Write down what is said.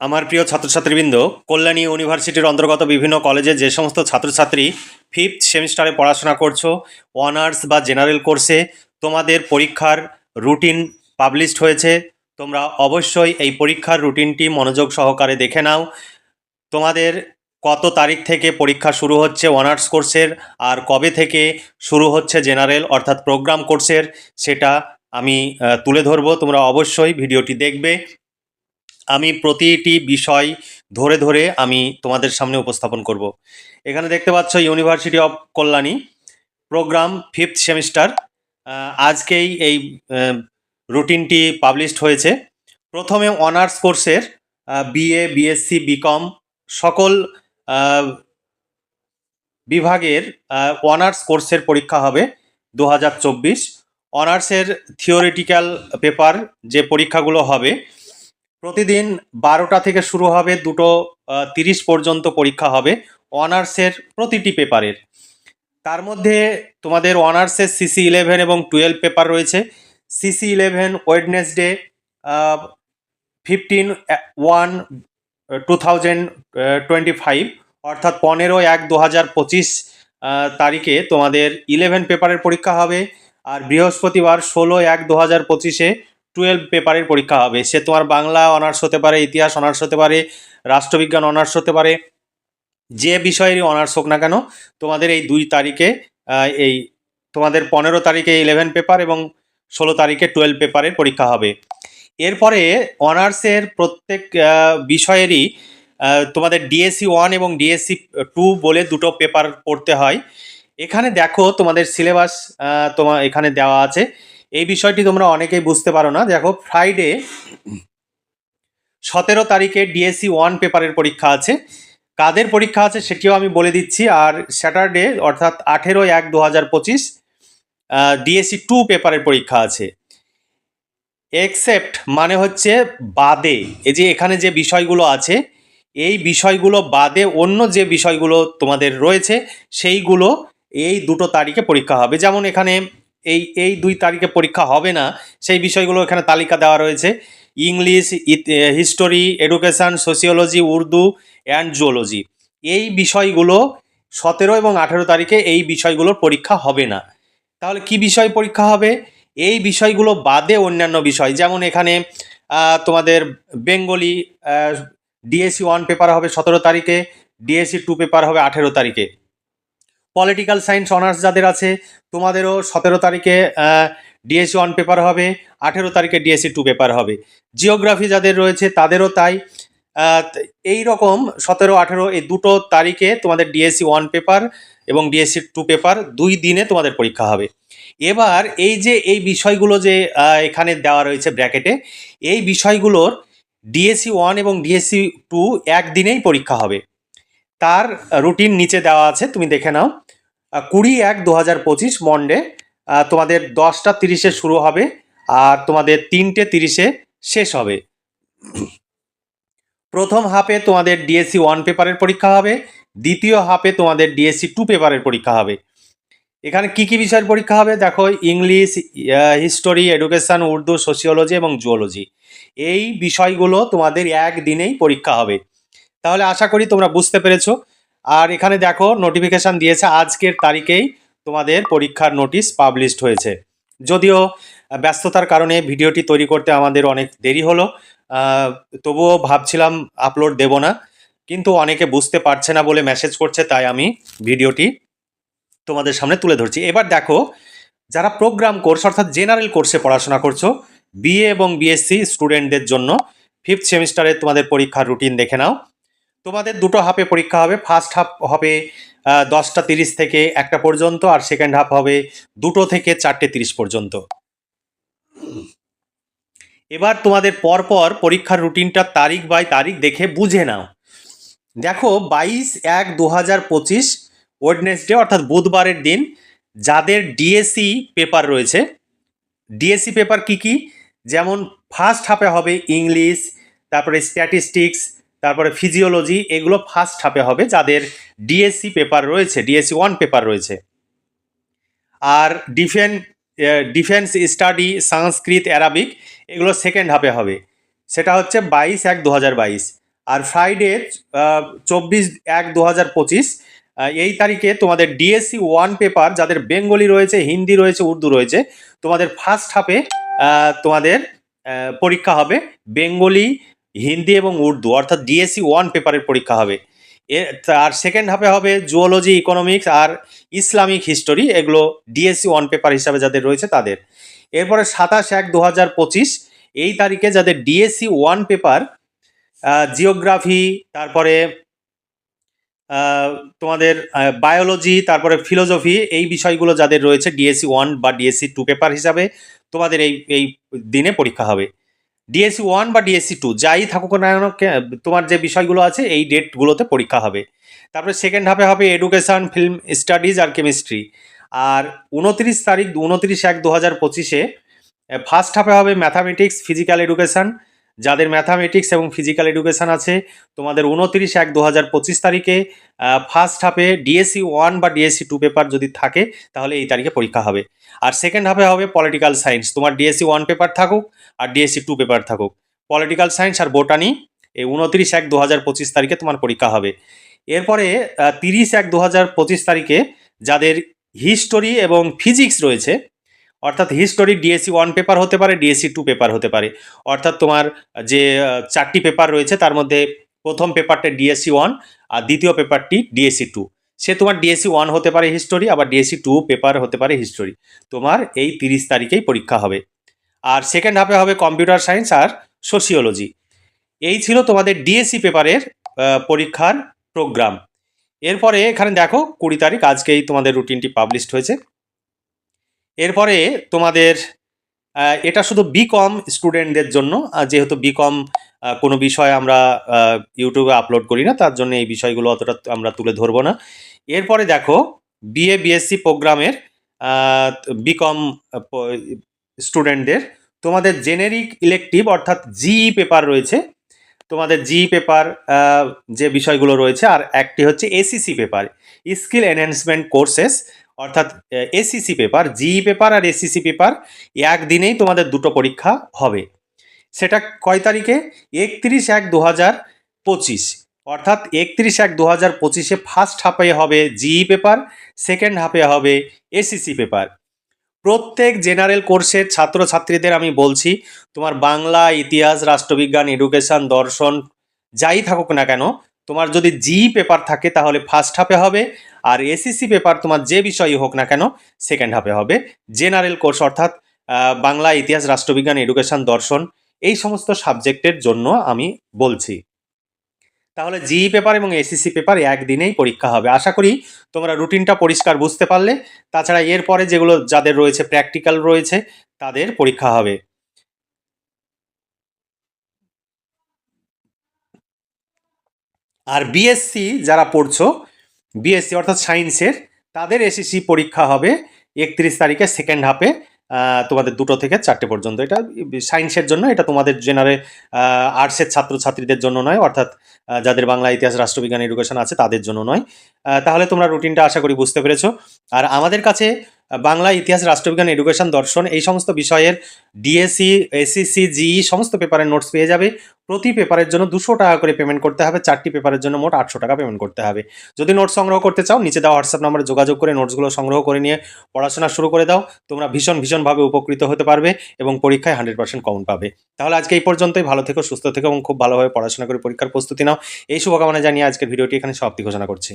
আমার প্রিয় ছাত্রছাত্রীবৃন্দ, কল্যাণী ইউনিভার্সিটির অন্তর্গত বিভিন্ন কলেজে যে সমস্ত ছাত্রছাত্রী ফিফথ সেমিস্টারে পড়াশোনা করছ অনার্স বা জেনারেল কোর্সে তোমাদের পরীক্ষার রুটিন পাবলিশড হয়েছে। তোমরা অবশ্যই এই পরীক্ষার রুটিনটি মনোযোগ সহকারে দেখে নাও। তোমাদের কত তারিখ থেকে পরীক্ষা শুরু হচ্ছে অনার্স কোর্সের আর কবে থেকে শুরু হচ্ছে জেনারেল অর্থাৎ প্রোগ্রাম কোর্সের সেটা আমি তুলে ধরবো। তোমরা অবশ্যই ভিডিওটি দেখবে। আমি প্রতিটি বিষয় ধরে ধরে আমি তোমাদের সামনে উপস্থাপন করব। এখানে দেখতে পাচ্ছ university of Kalyani program fifth semester আজকেই এই রুটিনটি পাবলিশড হয়েছে। প্রথমে অনার্স কোর্সের বিএ বিএসসি বিকম সকল বিভাগের অনার্স কোর্সের পরীক্ষা হবে দু হাজার চব্বিশ। অনার্সের থিওরিটিক্যাল পেপার যে পরীক্ষাগুলো হবে প্রতিদিন বারোটা থেকে শুরু হবে, দুটো তিরিশ পর্যন্ত পরীক্ষা হবে অনার্সের প্রতিটি পেপারের। তার মধ্যে তোমাদের অনার্সের সিসি ইলেভেন এবং টুয়েলভ পেপার রয়েছে। CC eleven Wednesday fifteen one two thousand twenty five, অর্থাৎ পনেরো এক দু হাজার পঁচিশ তারিখে তোমাদের ইলেভেন পেপারের পরীক্ষা হবে। আর বৃহস্পতিবার ষোলো এক দু হাজার পঁচিশে টুয়েলভ পেপারের পরীক্ষা হবে। সে তোমার বাংলা অনার্স হতে পারে, ইতিহাস অনার্স হতে পারে, রাষ্ট্রবিজ্ঞান অনার্স হতে পারে, যে বিষয়েরই অনার্স হোক না কেন, তোমাদের এই দুই তারিখে এই তোমাদের পনেরো তারিখে ইলেভেন পেপার এবং ষোলো তারিখে টুয়েলভ পেপারের পরীক্ষা হবে। এরপরে অনার্সের প্রত্যেক বিষয়েরই তোমাদের ডিএসসি ওয়ান এবং ডিএসসি টু বলে দুটো পেপার পড়তে হয়। এখানে দেখো তোমাদের সিলেবাস তোমার এখানে দেওয়া আছে। এই বিষয়টি তোমরা অনেকেই বুঝতে পারো না। দেখো ফ্রাইডে সতেরো তারিখে ডিএসসি ওয়ান পেপারের পরীক্ষা আছে। কাদের পরীক্ষা আছে সেটিও আমি বলে দিচ্ছি। আর স্যাটারডে অর্থাৎ আঠেরো এক দু হাজার পঁচিশ ডিএসসি টু পেপারের পরীক্ষা আছে। এক্সেপ্ট মানে হচ্ছে বাদে। এই যে এখানে যে বিষয়গুলো আছে, এই বিষয়গুলো বাদে অন্য যে বিষয়গুলো তোমাদের রয়েছে, সেইগুলো এই দুটো তারিখে পরীক্ষা হবে। যেমন এখানে এই এই দুই তারিখে পরীক্ষা হবে না, সেই বিষয়গুলো এখানে তালিকা দেওয়া রয়েছে। English history, education, sociology, Urdu and zoology. এই বিষয়গুলো সতেরো এবং আঠেরো তারিখে এই বিষয়গুলোর পরীক্ষা হবে না। তাহলে কি বিষয় পরীক্ষা হবে? এই বিষয়গুলো বাদে অন্যান্য বিষয়, যেমন এখানে তোমাদের বেঙ্গলি ডিএসসি ওয়ান পেপার হবে সতেরো তারিখে, ডিএসসি টু পেপার হবে আঠেরো তারিখে। পলিটিক্যাল সায়েন্স অনার্স যাদের আছে, তোমাদেরও সতেরো তারিখে ডিএসসি ওয়ান পেপার হবে, আঠেরো তারিখে ডিএসসি টু পেপার হবে। জিওগ্রাফি যাদের রয়েছে, তাদেরও তাই। এই রকম সতেরো, আঠেরো এই দুটো তারিখে তোমাদের ডিএসসি ওয়ান পেপার এবং ডিএসসি টু পেপার দুই দিনে তোমাদের পরীক্ষা হবে। এবার এই যে, এই বিষয়গুলো যে এখানে দেওয়া রয়েছে ব্র্যাকেটে এই বিষয়গুলোর ডিএসসি ওয়ান এবং ডিএসসি টু একদিনেই পরীক্ষা হবে। তার রুটিন নিচে দেওয়া আছে, তুমি দেখে নাও। কুড়ি এক দু হাজার পঁচিশ মন্ডে তোমাদের দশটা তিরিশে শুরু হবে আর তোমাদের তিনটে তিরিশে শেষ হবে। প্রথম হাফে তোমাদের ডিএসসি ওয়ান পেপারের পরীক্ষা হবে, দ্বিতীয় হাফে তোমাদের ডিএসসি টু পেপারের পরীক্ষা হবে। এখানে কি কি বিষয়ের পরীক্ষা হবে? দেখো English history education Urdu sociology এবং জুওলজি এই বিষয়গুলো তোমাদের একদিনেই পরীক্ষা হবে। তাহলে আশা করি তোমরা বুঝতে পেরেছ। আর এখানে দেখো নোটিফিকেশান দিয়েছে আজকের তারিখেই তোমাদের পরীক্ষার নোটিশ পাবলিশড হয়েছে। যদিও ব্যস্ততার কারণে ভিডিওটি তৈরি করতে আমাদের অনেক দেরি হলো তবুও ভাবছিলাম আপলোড দেব না, কিন্তু অনেকে বুঝতে পারছে না বলে মেসেজ করছে, তাই আমি ভিডিওটি তোমাদের সামনে তুলে ধরছি। এবার দেখো, যারা প্রোগ্রাম কোর্স অর্থাৎ জেনারেল কোর্সে পড়াশোনা করছ বিএ এবং বিএসসি স্টুডেন্টদের জন্য ফিফথ সেমিস্টারে তোমাদের পরীক্ষার রুটিন দেখে নাও। তোমাদের দুটো হাফে পরীক্ষা হবে। ফার্স্ট হাফ হবে দশটা তিরিশ থেকে একটা পর্যন্ত আর সেকেন্ড হাফ হবে দুটো থেকে চারটে তিরিশ পর্যন্ত। এবার তোমাদের পরপর পরীক্ষার রুটিনটা তারিখ বাই তারিখ দেখে বুঝে নাও। দেখো, বাইশ এক দু হাজার পঁচিশ ওয়েডনেসডে অর্থাৎ বুধবারের দিন যাদের ডিএসসি পেপার রয়েছে ডিএসসি পেপার কি কি? যেমন ফার্স্ট হাফে হবে ইংলিশ তারপরে স্ট্যাটিস্টিক্স তারপরে ফিজিওলজি এগুলো ফার্স্ট হাফে হবে, যাদের ডিএসসি পেপার রয়েছে ডিএসসি ওয়ান পেপার রয়েছে। আর defence defence study Sanskrit Arabic এগুলো সেকেন্ড হাফে হবে। সেটা হচ্ছে বাইশ এক দু আর ফ্রাইডে চব্বিশ এক দু এই তারিখে তোমাদের ডিএসসি ওয়ান পেপার যাদের বেঙ্গলি রয়েছে, হিন্দি রয়েছে, উর্দু রয়েছে, তোমাদের ফার্স্ট হাফে তোমাদের পরীক্ষা হবে। বেঙ্গলি হিন্দি এবং উর্দু, অর্থাৎ ডিএসসি ওয়ান পেপারের পরীক্ষা হবে। এ আর সেকেন্ড হাফে হবে জুওলজি ইকোনমিক্স আর ইসলামিক হিস্টোরি এগুলো ডিএসসি ওয়ান পেপার হিসাবে যাদের রয়েছে তাদের। এরপরে সাতাশ এক দু হাজার পঁচিশ, এই তারিখে যাদের ডিএসসি ওয়ান পেপার জিওগ্রাফি তারপরে তোমাদের বায়োলজি তারপরে ফিলোজফি এই বিষয়গুলো যাদের রয়েছে ডিএসসি ওয়ান বা ডিএসসি টু পেপার হিসাবে, তোমাদের এই এই দিনে পরীক্ষা হবে। ডিএসসি ওয়ান বা ডিএসসি টু যাই থাকুক না কেন তোমার যে বিষয়গুলো আছে, এই ডেটগুলোতে পরীক্ষা হবে। তারপরে সেকেন্ড হাফে হবে এডুকেশান ফিল্ম স্টাডিজ আর কেমিস্ট্রি আর উনত্রিশ তারিখ, উনত্রিশ এক দু হাজার পঁচিশে ফার্স্ট হাফে হবে ম্যাথামেটিক্স ফিজিক্যাল এডুকেশন যাদের ম্যাথামেটিক্স এবং ফিজিক্যাল এডুকেশন আছে, তোমাদের উনত্রিশ এক দু হাজার পঁচিশ তারিখে ফার্স্ট হাফে ডিএসসি ওয়ান বা ডিএসসি টু পেপার যদি থাকে, তাহলে এই তারিখে পরীক্ষা হবে। আর সেকেন্ড হাফে হবে পলিটিক্যাল সায়েন্স তোমার ডিএসসি ওয়ান পেপার থাকুক আর ডিএসসি টু পেপার থাকুক। পলিটিক্যাল সায়েন্স আর বোটানি এই উনত্রিশ এক দু হাজার পঁচিশ তারিখে তোমার পরীক্ষা হবে। এরপরে তিরিশ এক দু হাজার পঁচিশ তারিখে যাদের হিস্টোরি এবং ফিজিক্স রয়েছে অর্থাৎ হিস্টোরি ডিএসসি ওয়ান পেপার হতে পারে ডিএসসি টু পেপার হতে পারে। অর্থাৎ তোমার যে চারটি পেপার রয়েছে তার মধ্যে প্রথম পেপারটা ডিএসসি ওয়ান আর দ্বিতীয় পেপারটি ডিএসসি টু সে তোমার ডিএসসি ওয়ান হতে পারে হিস্টোরি আবার ডিএসসি টু পেপার হতে পারে হিস্টোরি তোমার এই তিরিশ তারিখেই পরীক্ষা হবে। আর সেকেন্ড হাফে হবে কম্পিউটার সায়েন্স আর সোশিওলজি এই ছিল তোমাদের ডিএসসি পেপারের আহ, পরীক্ষার প্রোগ্রাম এরপরে এখানে দেখো কুড়ি তারিখ আজকেই তোমাদের রুটিনটি পাবলিশড হয়েছে। এরপরে তোমাদের এটা শুধু বিকম স্টুডেন্টদের জন্য যেহেতু বিকম কোনো বিষয় আমরা ইউটিউবে আপলোড করি না, তার জন্য এই বিষয়গুলো অতটা আমরা তুলে ধরবো না। এরপরে দেখো বিএ বিএসসি প্রোগ্রামের বিকম স্টুডেন্টদের তোমাদের জেনেরিক ইলেকটিভ অর্থাৎ জিই পেপার রয়েছে। তোমাদের জি পেপার যে বিষয়গুলো রয়েছে, আর একটি হচ্ছে SEC paper skill enhancement courses অর্থাৎ এসিসি পেপার জিই পেপার আর এসিসি পেপার একদিনেই তোমাদের দুটো পরীক্ষা হবে। সেটা কয় তারিখে? একত্রিশ এক দু হাজার পঁচিশ। অর্থাৎ একত্রিশ এক দু হাজার পঁচিশে ফার্স্ট হাফে হবে জিই পেপার সেকেন্ড হাফে হবে এসিসি পেপার প্রত্যেক জেনারেল কোর্সের ছাত্রছাত্রীদের আমি বলছি, তোমার বাংলা, ইতিহাস, রাষ্ট্রবিজ্ঞান এডুকেশন দর্শন, যাই থাকুক না কেন তোমার যদি জি পেপার থাকে তাহলে ফার্স্ট হাফে হবে, আর এসিসি পেপার তোমার যে বিষয়ই হোক না কেন সেকেন্ড হাফে হবে। জেনারেল কোর্স অর্থাৎ বাংলা ইতিহাস, রাষ্ট্রবিজ্ঞান এডুকেশন দর্শন, এই সমস্ত সাবজেক্টের জন্য আমি বলছি। তাহলে জিই পেপার এবং এসিসি পেপার একদিনেই পরীক্ষা হবে। আশা করি তোমরা রুটিনটা পরিষ্কার বুঝতে পারলে। তাছাড়া এরপরে যেগুলো যাদের রয়েছে প্র্যাকটিক্যাল রয়েছে, তাদের পরীক্ষা হবে। আর বিএসসি যারা পড়ছো বিএসসি অর্থাৎ সায়েন্সের তাদের এসএসসি পরীক্ষা হবে একত্রিশ তারিখে সেকেন্ড হাফে তোমাদের দুটো থেকে চারটে পর্যন্ত। এটা সায়েন্সের জন্য, এটা তোমাদের জেনারে আর্টসের ছাত্রছাত্রীদের জন্য নয়, অর্থাৎ যাদের বাংলা ইতিহাস, রাষ্ট্রবিজ্ঞান এডুকেশন আছে তাদের জন্য নয়। তাহলে তোমরা রুটিনটা আশা করি বুঝতে পেরেছ। আর আমাদের কাছে বাংলা ইতিহাস, রাষ্ট্রবিজ্ঞান এডুকেশন দর্শন এই সমস্ত বিষয়ের ডিএসসি এসিসি জিই সমস্ত পেপারের নোটস পেয়ে যাবে। প্রতি পেপারের জন্য দুশো টাকা করে পেমেন্ট করতে হবে। চারটি পেপারের জন্য মোট আটশো টাকা পেমেন্ট করতে হবে। যদি নোটস সংগ্রহ করতে চাও, নিচে দেওয়া হোয়াটসঅ্যাপ নম্বরে যোগাযোগ করে নোটসগুলো সংগ্রহ করে নিয়ে পড়াশোনা শুরু করে দাও। তোমরা ভীষণ, ভীষণভাবে উপকৃত হতে পারবে এবং পরীক্ষায় হান্ড্রেড পার্সেন্ট কমন পাবে। তাহলে আজকে এই পর্যন্তই। ভালো থেকো, সুস্থ থেকো এবং খুব ভালোভাবে পড়াশোনা করে পরীক্ষার প্রস্তুতি নাও। এই শুভকামনা জানিয়ে আজকের ভিডিওটি এখানে সমাপ্তি ঘোষণা করছি।